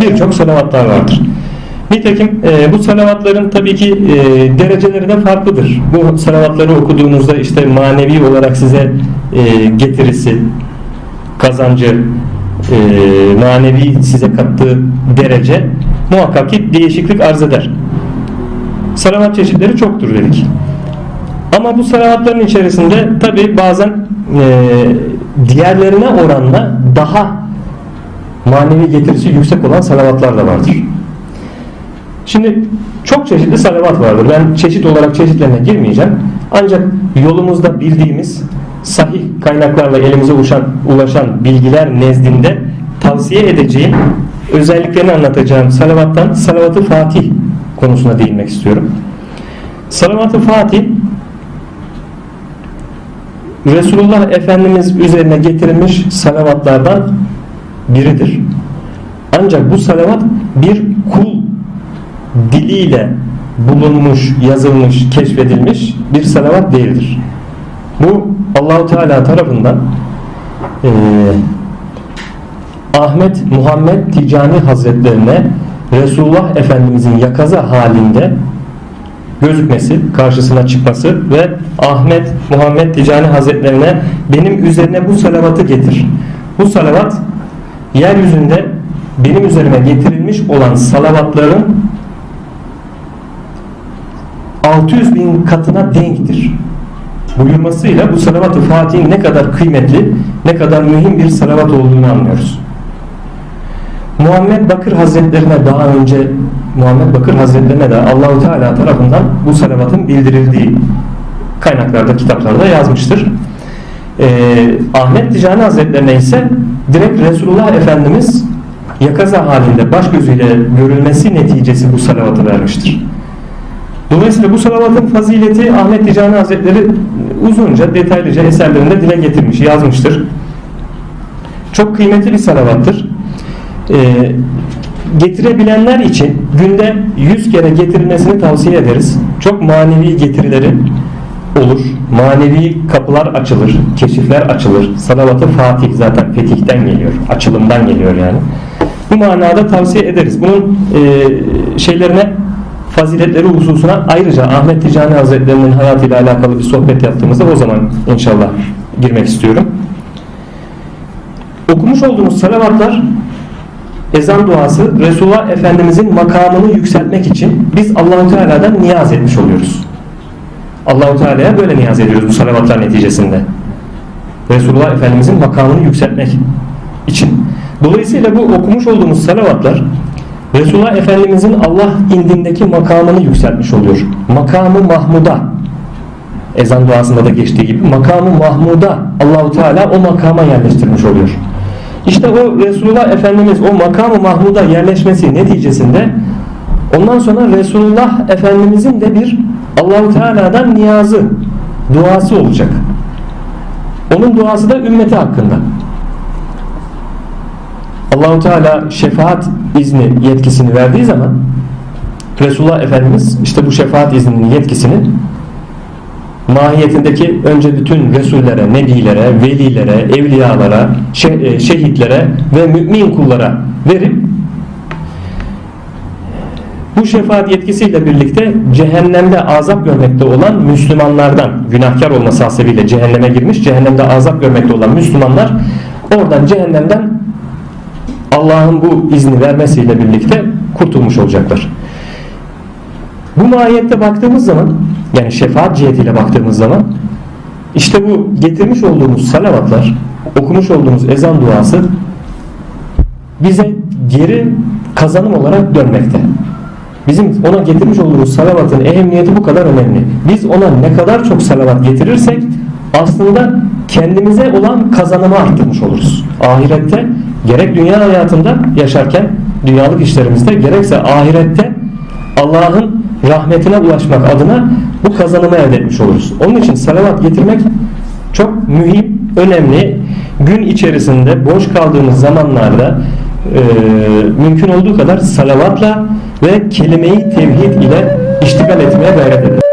birçok salavatlar vardır. Nitekim e, bu salavatların tabii ki e, dereceleri de farklıdır. Bu salavatları okuduğunuzda işte manevi olarak size e, getirisi, kazancı, e, manevi size kattığı derece muhakkak ki değişiklik arz eder. Salavat çeşitleri çoktur dedik. Ama bu salavatların içerisinde tabi bazen e, diğerlerine oranla daha manevi getirisi yüksek olan salavatlar da vardır. Şimdi çok çeşitli salavat vardır. Ben çeşit olarak çeşitlerine girmeyeceğim. Ancak yolumuzda bildiğimiz sahih kaynaklarla elimize ulaşan, ulaşan bilgiler nezdinde tavsiye edeceğim özelliklerini anlatacağım salavattan salavat-ı Fatih konusuna değinmek istiyorum. Salavat-ı Fatih Resulullah Efendimiz üzerine getirilmiş salavatlardan biridir. Ancak bu salavat bir kul diliyle bulunmuş, yazılmış, keşfedilmiş bir salavat değildir. Bu Allahu Teala tarafından eee Ahmet Muhammed Ticani Hazretlerine Resulullah Efendimizin yakaza halinde gözükmesi, karşısına çıkması ve Ahmet Muhammed Ticani Hazretlerine benim üzerine bu salavatı getir. Bu salavat yeryüzünde benim üzerime getirilmiş olan salavatların 600 bin katına denktir buyurmasıyla bu salavat-ı Fatih'in ne kadar kıymetli, ne kadar mühim bir salavat olduğunu anlıyoruz. Muhammed Bakır Hazretlerine daha önce Muhammed Bakır Hazretlerine de Allahu Teala tarafından bu salavatın bildirildiği kaynaklarda, kitaplarda yazmıştır. Ee, Ahmet Ticani Hazretlerine ise direkt Resulullah Efendimiz yakaza halinde baş gözüyle görülmesi neticesi bu salavatı vermiştir. Dolayısıyla bu salavatın fazileti Ahmet Ticani Hazretleri uzunca, detaylıca eserlerinde dile getirmiş, yazmıştır. Çok kıymetli bir salavattır. Ee, getirebilenler için günde 100 kere getirilmesini tavsiye ederiz. Çok manevi getirileri olur. Manevi kapılar açılır, keşifler açılır. Salavat-ı Fatih zaten fetihten geliyor, açılımdan geliyor yani. Bu manada tavsiye ederiz. Bunun e, şeylerine faziletleri hususuna ayrıca Ahmet Ticani Hazretleri'nin hayatıyla alakalı bir sohbet yaptığımızda o zaman inşallah girmek istiyorum. Okumuş olduğumuz salavatlar ezan duası Resulullah Efendimizin makamını yükseltmek için biz Allahu Teala'dan niyaz etmiş oluyoruz. Allahu Teala'ya böyle niyaz ediyoruz bu salavatlar neticesinde. Resulullah Efendimizin makamını yükseltmek için. Dolayısıyla bu okumuş olduğumuz salavatlar Resulullah Efendimizin Allah indindeki makamını yükseltmiş oluyor. Makamı Mahmud'a ezan duasında da geçtiği gibi makamı Mahmud'a Allahu Teala o makama yerleştirmiş oluyor. İşte o Resulullah Efendimiz o makamı Mahmud'a yerleşmesi neticesinde ondan sonra Resulullah Efendimizin de bir Allahu Teala'dan niyazı, duası olacak. Onun duası da ümmeti hakkında. Allahu Teala şefaat izni yetkisini verdiği zaman Resulullah Efendimiz işte bu şefaat izninin yetkisini mahiyetindeki önce bütün Resullere, Nebilere, Velilere, Evliyalara, şe- şehitlere ve mümin kullara verip bu şefaat yetkisiyle birlikte cehennemde azap görmekte olan Müslümanlardan günahkar olması hasebiyle cehenneme girmiş, cehennemde azap görmekte olan Müslümanlar oradan cehennemden Allah'ın bu izni vermesiyle birlikte kurtulmuş olacaklar. Bu mahiyette baktığımız zaman yani şefaat cihetiyle baktığımız zaman işte bu getirmiş olduğumuz salavatlar, okumuş olduğumuz ezan duası bize geri kazanım olarak dönmekte. Bizim ona getirmiş olduğumuz salavatın ehemmiyeti bu kadar önemli. Biz ona ne kadar çok salavat getirirsek aslında kendimize olan kazanımı arttırmış oluruz. Ahirette gerek dünya hayatında yaşarken dünyalık işlerimizde gerekse ahirette Allah'ın rahmetine ulaşmak adına bu kazanımı elde etmiş oluruz. Onun için salavat getirmek çok mühim, önemli. Gün içerisinde boş kaldığımız zamanlarda e, mümkün olduğu kadar salavatla ve kelime-i tevhid ile iştigal etmeye gayret edin.